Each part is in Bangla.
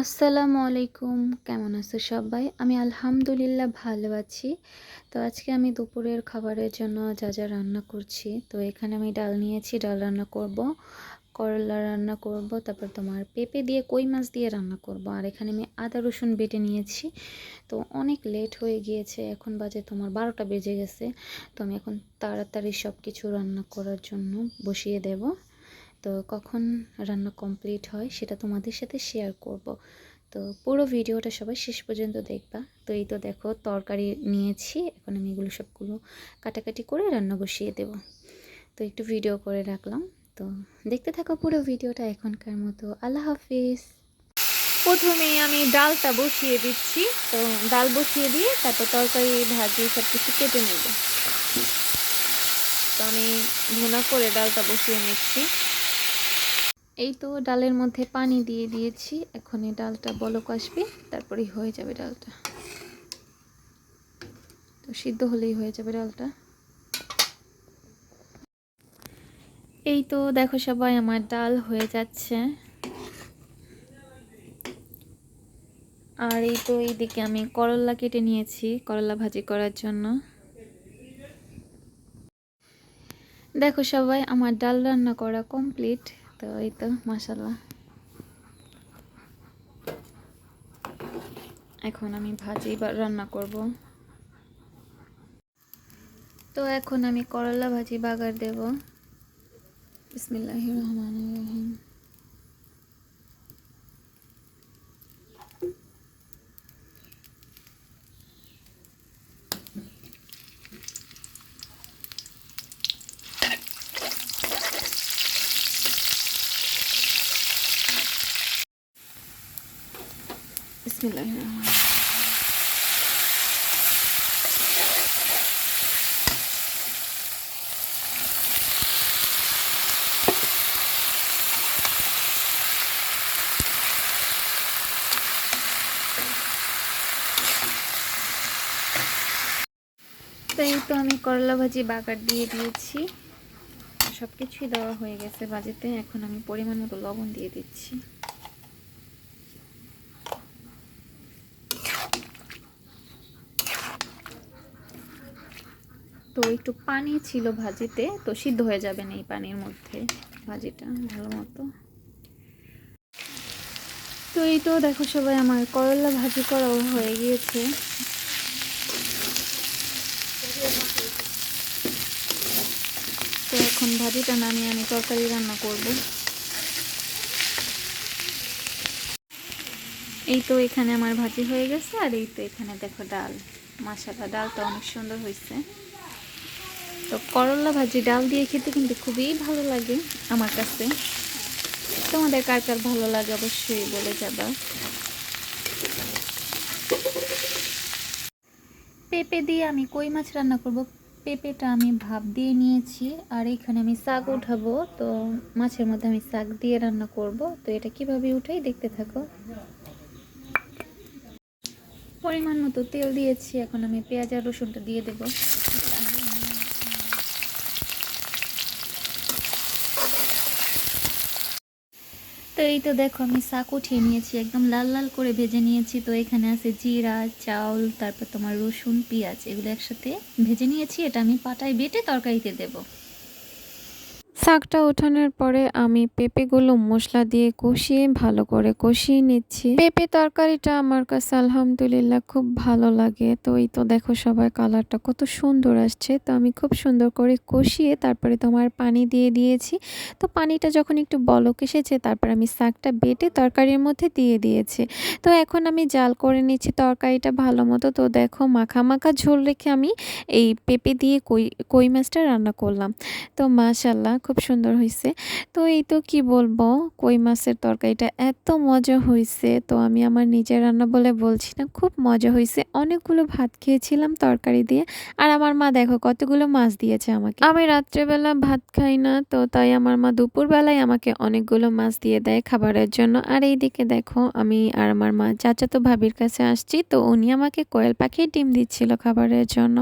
আসসালামু আলাইকুম। কেমন আছো সবাই? আমি আলহামদুলিল্লাহ ভালো আছি। তো আজকে আমি দুপুরের খাবারের জন্য যা যা রান্না করছি, তো এখানে আমি ডাল নিয়েছি, ডাল রান্না করব, করলা রান্না করব, তারপর তোমার পেঁপে দিয়ে কই মাছ দিয়ে রান্না করব, আর এখানে আমি আদা রসুন বেটে নিয়েছি। তো অনেক লেট হয়ে গিয়েছে, এখন বাজে তোমার বারোটা বেজে গেছে, তো আমি এখন তাড়াতাড়ি সব কিছু রান্না করার জন্য বসিয়ে দেব। তো কখন রান্না কমপ্লিট হয় সেটা তোমাদের সাথে শেয়ার করব। তো পুরো ভিডিওটা সবাই শেষ পর্যন্ত দেখবা। তো এই তো দেখো তরকারি নিয়েছি, এখন আমি এগুলো সবগুলো কাটাকাটি করে রান্না বসিয়ে দেব। তো একটু ভিডিও করে রাখলাম। তো দেখতে থাকো পুরো ভিডিওটা এখনকার মতো। আল্লাহ হাফিজ। প্রথমে আমি ডালটা বসিয়ে দিচ্ছি। তো ডাল বসিয়ে দিয়ে তারপর তরকারি, ভাজি সব কিছু কেটে নেব। তো আমি ভুনা করে ডালটা বসিয়ে নিচ্ছি। এই তো ডালের মধ্যে পানি দিয়ে দিয়েছি। এখন এই ডালটা বলক আসবে, তারপরেই হয়ে যাবে ডালটা। তো সিদ্ধ হলেই হয়ে যাবে ডালটা। এই তো দেখো সবাই, আমার ডাল হয়ে যাচ্ছে। আর এই তো এইদিকে আমি করলা কেটে নিয়েছি, করলা ভাজি করার জন্য। দেখো সবাই, আমার ডাল রান্না করা কমপ্লিট। তো এই তো মাসাল্লাহ এখন আমি ভাজি বা রান্না করব। তো এখন আমি করলা ভাজি বাগার দেব। বিসমিল্লাহ রহমান রহিম। বিসমিল্লাহ। রহমান তো তো আমি করলা ভাজি বাগার দিয়ে দিয়েছি। সব কিছুই দেওয়া হয়ে গেছে ভাজিতে এখন আমি পরিমাণ মতো লবণ দিয়ে দিচ্ছি। তো একটু পানি ছিল ভাজিতে, তো সিদ্ধ হয়ে যাবে না এই পানির মধ্যে ভাজিটা, ভালো মতো। তো এই তো দেখো সবাই, আমার করলা ভাজি করাও হয়ে গিয়েছে। তো এখন ভাজিটা নামিয়ে আমি তরকারি রান্না করব। এই তো এখানে আমার ভাজি হয়ে গেছে, আর এই তো এখানে দেখো ডাল। মাসালা ডালটা অনেক সুন্দর হয়েছে। তো করলা ভাজি, ডাল দিয়ে খেতে কিন্তু খুবই ভালো লাগে আমার কাছে। তোমাদের কার কার ভালো লাগে অবশ্যই বলে যাবা। পেঁপে দিয়ে আমি কই মাছ রান্না করব? পেঁপেটা আমি ভাপ দিয়ে নিয়েছি, আর এখানে আমি শাক উঠাবো। তো মাছের মধ্যে আমি শাক দিয়ে রান্না করব। তো এটা কীভাবে উঠাই দেখতে থাকো। পরিমাণ মতো তেল দিয়েছি, এখন আমি পেঁয়াজ আর রসুনটা দিয়ে দেবো। তো এই তো দেখো, আমি শাক উঠিয়ে নিয়েছি, একদম লাল লাল করে ভেজে নিয়েছি। তো এখানে আছে জিরা, চাউল, তারপর তোমার রসুন, পেঁয়াজ, এগুলো একসাথে ভেজে নিয়েছি। এটা আমি পাটায় বেটে তরকারিতে দেবো। শাকটা ওঠানোর পরে আমি পেঁপেগুলো মশলা দিয়ে কষিয়ে ভালো করে কষিয়ে নিচ্ছি। পেঁপে তরকারিটা আমার কাছে আলহামদুলিল্লাহ খুব ভালো লাগে। তো এই তো দেখো সবাই কালারটা কত সুন্দর আসছে। তো আমি খুব সুন্দর করে কষিয়ে তারপরে তোমার পানি দিয়ে দিয়েছি। তো পানিটা যখন একটু বলক এসেছে, তারপর আমি শাকটা বেটে তরকারির মধ্যে দিয়ে দিয়েছি। তো এখন আমি জাল করে নিচ্ছি তরকারিটা ভালো মতো। তো দেখো মাখা মাখা ঝোল রেখে আমি এই পেঁপে দিয়ে কই কই মাছটা রান্না করলাম। তো মাশাল্লাহ খুব সুন্দর হয়েছে তো এই তো কি বলব, কই মাছের তরকারিটা এত মজা হয়েছে তো আমি আমার নিজের রান্না বলে বলছি না, খুব মজা হয়েছে অনেকগুলো ভাত খেয়েছিলাম তরকারি দিয়ে। আর আমার মা দেখো কতগুলো মাছ দিয়েছে আমাকে। আমি রাত্রেবেলা ভাত খাই না, তো তাই আমার মা দুপুরবেলায় আমাকে অনেকগুলো মাছ দিয়ে দেয় খাবারের জন্য। আর এইদিকে দেখো আমি আর আমার মা চাচাতো ভাবির কাছে আসছি, তো উনি আমাকে কোয়েল পাখির ডিম দিচ্ছিল খাবারের জন্য।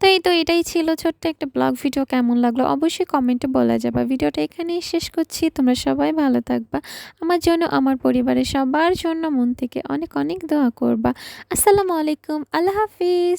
তো এই তো এটাই ছিল ছোট্ট একটা ব্লগ, ভিডিও কেমন লাগল অবশ্যই কমেন্টে বলা যাবে যাবা। ভিডিওটা এখানেই শেষ করছি। তোমরা সবাই ভালো থাকবা। আমার জন্য, আমার পরিবারের সবার জন্য মন থেকে অনেক অনেক দোয়া করবা। আসসালামু আলাইকুম। আল্লাহ হাফিজ।